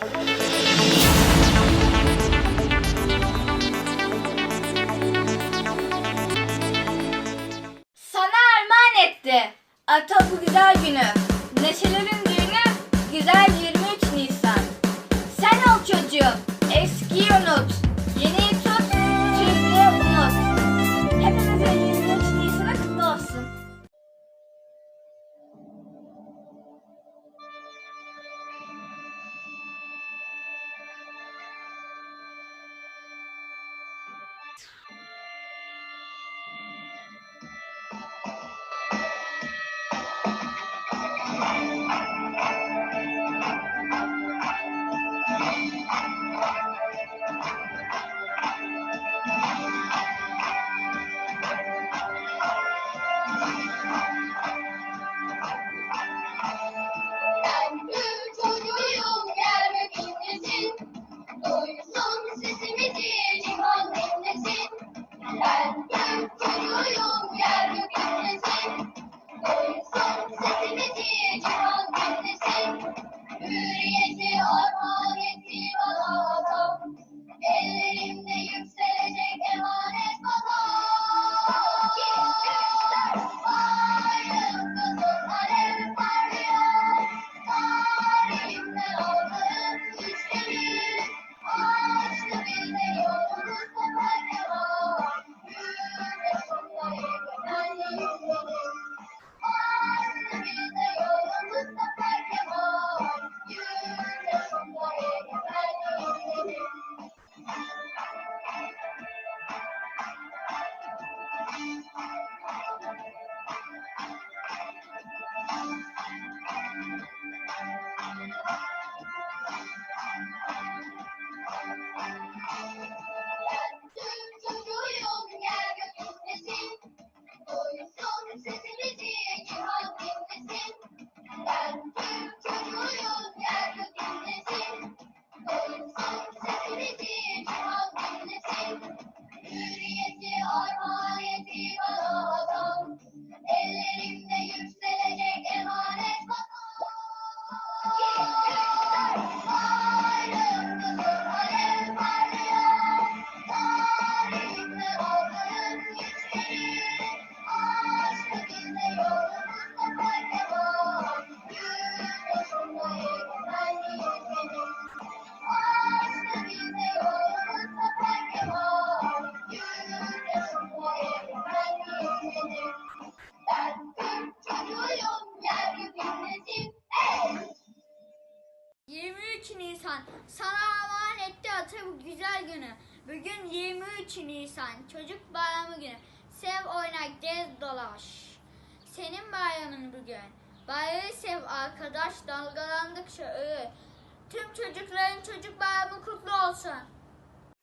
Sana armağan etti. Ata bu güzel günü. Neşelerin Nisan Çocuk Bayramı günü. Sev oyna gez dolaş. Senin bayramın bugün. Bayrağı sev arkadaş dalgalandıkça ölü. Tüm çocukların çocuk bayramı kutlu olsun.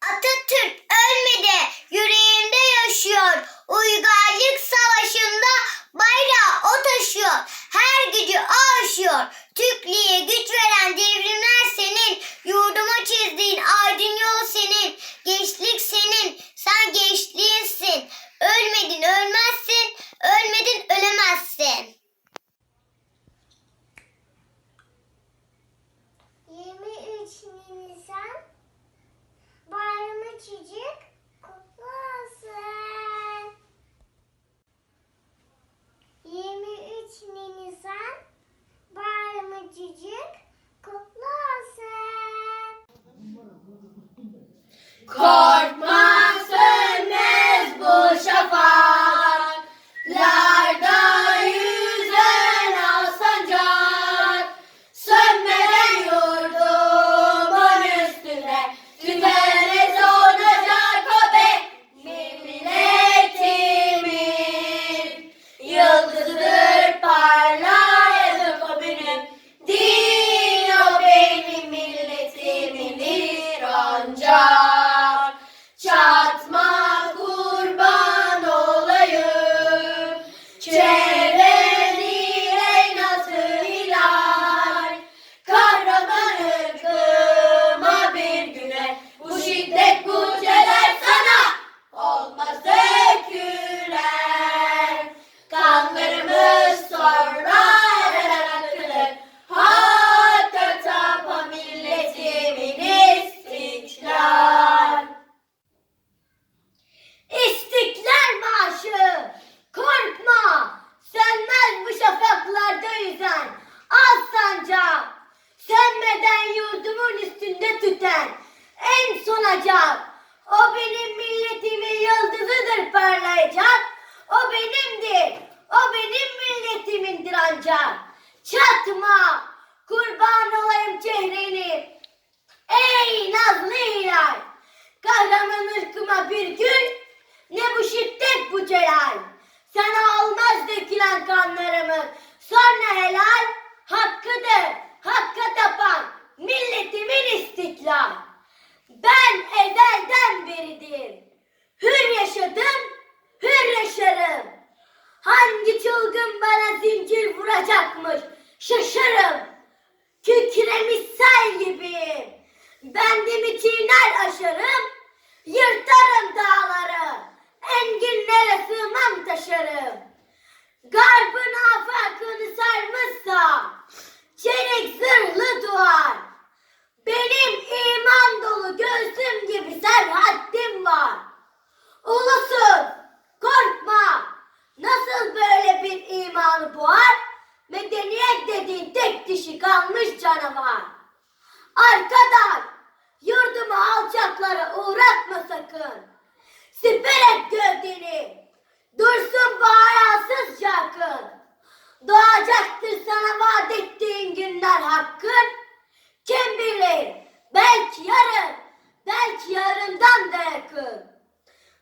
Atatürk ölmedi. Yüreğimde yaşıyor. Uygarlık savaşında bayrağı o taşıyor. Her gücü o aşıyor. Türklüğe güç veren devrimler senin. Yurduma çizdiğin aydın yol senin. Gençlik senin. Sen gençliğinsin. Ölmedin ölmezsin. Ölmedin ölemezsin. En son acar. O benim milletimin yıldızıdır parlayacak. O benimdir, o benim milletimindir ancak. Çatma, kurban olayım çehreni. Ey nazlı hilal, kahraman ırkıma bir gün, ne bu şiddet bu celal. Sana olmaz dökülen kanlarımın, sonra helal, hakkıdır, hakka tapan, milletimin istiklal. Ben ezelden beridir, hür yaşadım, hür yaşarım. Hangi çılgın bana zincir vuracakmış, şaşarım. Kükremiş sel gibiyim. Bendimi çiğner aşarım, yırtarım dağları, enginlere sığmam taşarım. Garbın afakını sarmışsa, çelik zırhlı duvar. Benim iman dolu göğsüm gibi serhattim var. Ulusun, korkma. Nasıl böyle bir imanı boğar? Medeniyet dediğin tek dişi kalmış canavar. Arkadaş, yurdumu alçaklara uğratma sakın. Siper et gövdeni. Dursun bu hayasızca akın. Doğacaktır sana vaat ettiğin günler hakkın. Kim bilir, belki yarın, belki yarından da yakın.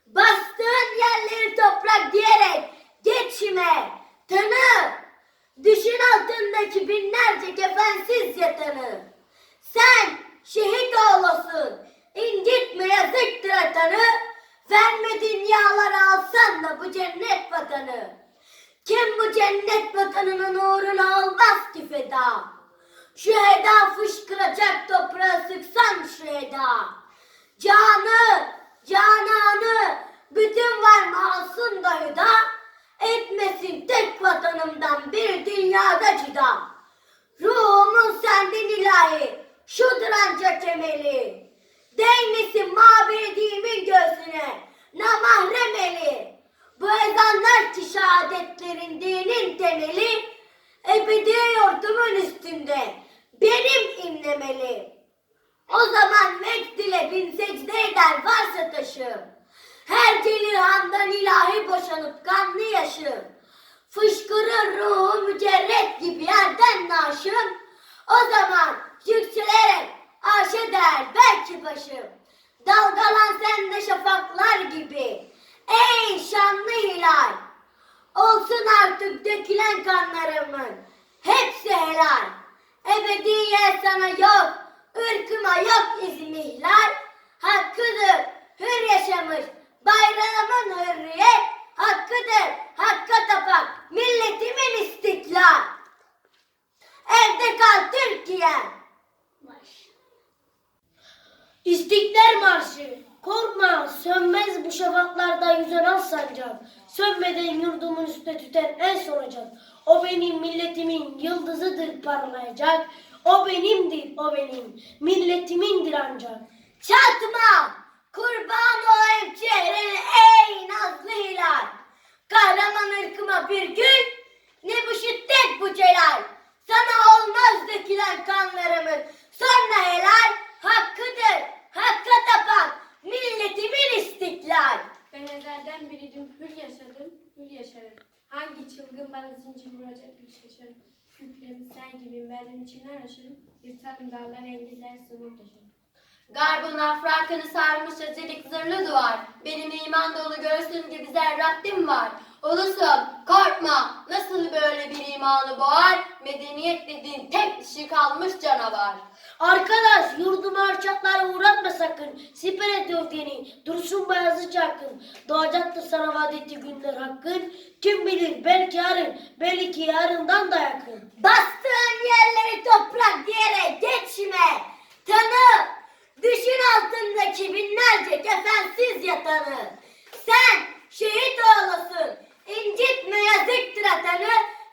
Bastığın yerleri toprak diyerek geçme, tanı. Düşün altındaki binlerce kefensiz yatanı. Sen şehit oğlusun, incitme yazıktır atanı. Verme dünyaları alsan da bu cennet vatanı. Kim bu cennet vatanının uğruna olmaz ki feda. Şu eda fışkıracak toprağa sıksan şu eda. Canı, cananı, bütün var masum da hüda. Etmesin tek vatanımdan bir dünyada cida. Ruhumun senden ilahi, şudur ancak emeli. Değmesin mabedimin göğsüne, namahrem eli. Bu ezanlar ki şehadetlerin dinin temeli, ebedi yurdumun üstünde benim inlemeli. O zaman vecd ile bin secde eder varsa taşım. Her celihandan ilahi boşanıp kanlı yaşım. Fışkırır ruhu mücerret gibi yerden naşım. O zaman yükselerek arşa der belki başım. Dalgalan sen de şafaklar gibi. Ey şanlı hilal. Olsun artık dökülen kanlarımın. Hepsi helal. Ebediye sana yok. ırkıma yok izin ihlal. Hakkıdır hür yaşamış. Bayramın hürriyet. Hakkıdır hakka tapan. Milletimin istiklal. Evde kal Türkiye. İstiklal Marşı. Korkma sönmez bu şafaklarda yüzen az sancak. Sönmeden yurdumun üstüne tüten en son ocak. O benim milletimin yıldızıdır parlayacak. O benimdir o benim milletimindir ancak. Çatma! Kurban olayım çehreni ey nazlı hilal! Kahraman ırkıma bir gün, ne bu şiddet bu celal! Sana olmaz dökülen kanlarımın, sonra helal, hakkıdır, hakka tapan, milletimin istiklal! Ben ezelden biriydim, hür yaşadım, hür yaşarım. Hangi çılgın bana zincir vuracak bir şaşarım. Kükremiş sel gibi benim içimden aşırım. Yırtarım dağlar engeller sınır taşırım. Garbın afrakını sarmış acelik zırhlı duvar. Benim iman dolu göğsüm gibi zerrattim var. Ulusum korkma nasıl böyle bir imanı boğar? Medeniyet dediğin tek dişi kalmış canavar. Arkadaş yurdumu alçaklara uğratma sakın. Siper et gövdeni. Dursun beyazı çarkın. Doğacaktır sana vaat ettiği günler hakkın. Kim bilir belki yarın, belki yarından da yakın. Bastığın yerleri toprak diyerek geçme, tanı, düşün altındaki binlerce kefensiz yatanı. Sen şehit oğlusun, incitme yazıktır atanı,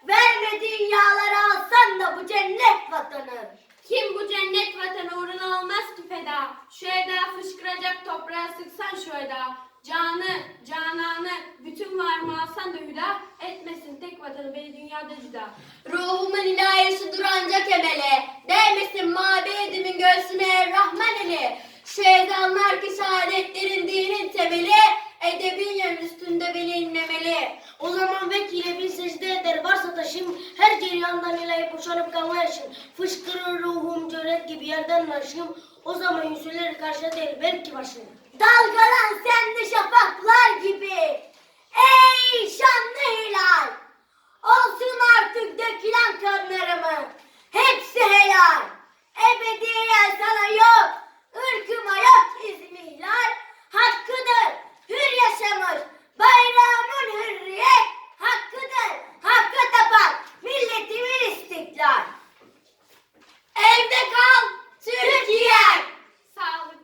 verme dünyaları alsan da bu cennet vatanı. Kim bu cennet vatanı uğruna olmaz ki feda? Şu eda fışkıracak toprağa sıksan şu eda. Canı, cananı, bütün varımı alsan da hüda, etmesin tek vatanı beni dünyada cüda. Ruhumun ilahisi dur ancak emele, değmesin mabedimin göğsüne rahman eli. Şu ezanlar ki saadetlerin dinin temeli, Edebinin üstünde beni inlemeli. O zaman vekile bir secde eder varsa taşım. Her ceryandan ilahi boşanıp kalmayışım. Fışkırır ruhum cöret gibi yerden başım. O zaman yüzüleri karşı değil belki başım. Dalgalan sen de şafaklar gibi. Ey şanlı hilal. Olsun artık dökülen kanlarımı. Hepsi helal. Ebediyen sana yok. Irkıma yok izmihlal. Hakkıdır hür yaşamış. Bayrağımın hürriyet hakkıdır. Hakkı tapan milletimin istiklal. Evde kal Türkiye. Sağlıklı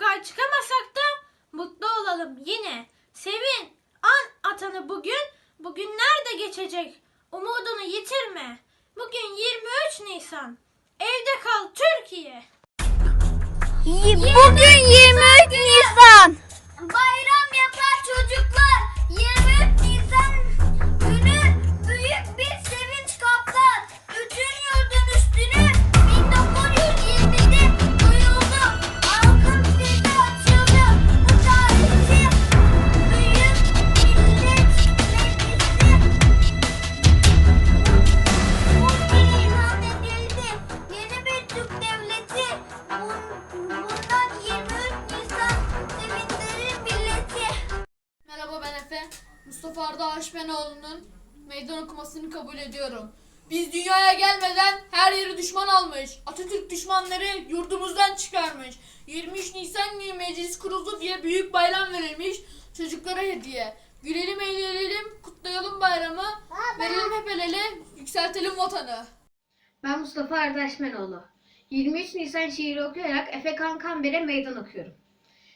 Sokağa çıkamasak da mutlu olalım yine. Sevin, an atanı bugün, bugünler de geçecek. Umudunu yitirme. Bugün 23 Nisan. Evde kal Türkiye. Bugün 23 Nisan. Mustafa Arda Aşmenoğlu'nun meydan okumasını kabul ediyorum. Biz dünyaya gelmeden her yeri düşman almış. Atatürk düşmanları yurdumuzdan çıkarmış. 23 Nisan günü meclis kuruldu diye büyük bayram verilmiş. Çocuklara hediye. Gülelim eğlenelim, kutlayalım bayramı. Verelim hep el ele, yükseltelim vatanı. Ben Mustafa Erdaşmenoğlu. 23 Nisan şiiri okuyarak Efe Kankamber'e meydan okuyorum.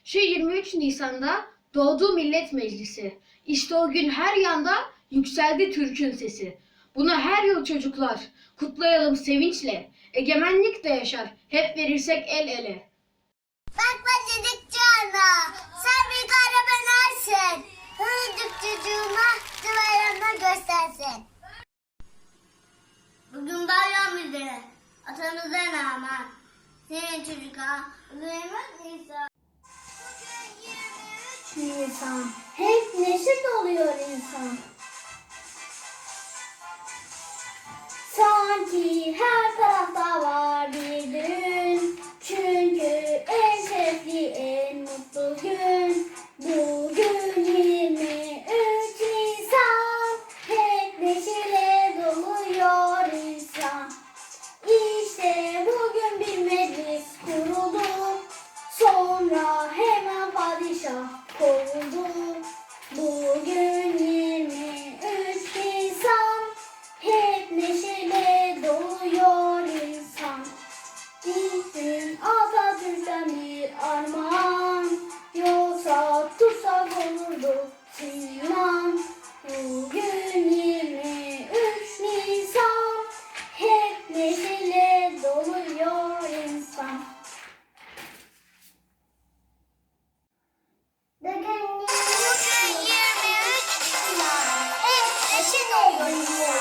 Şu 23 Nisan'da doğduğu Millet Meclisi. İşte o gün her yanda yükseldi Türk'ün sesi. Bunu her yıl çocuklar kutlayalım sevinçle. Egemenlik de yaşar. Hep verirsek el ele. Bakma dedik cana, sen bir kahraman Hıncık çocuğuma duvarına göstersin. Bugün bayram bizlere, atamıza rağmen. Senin çocuğa, Mehmet Nisan. Nisan, hep neşe doluyor insan. Sanki her 要关注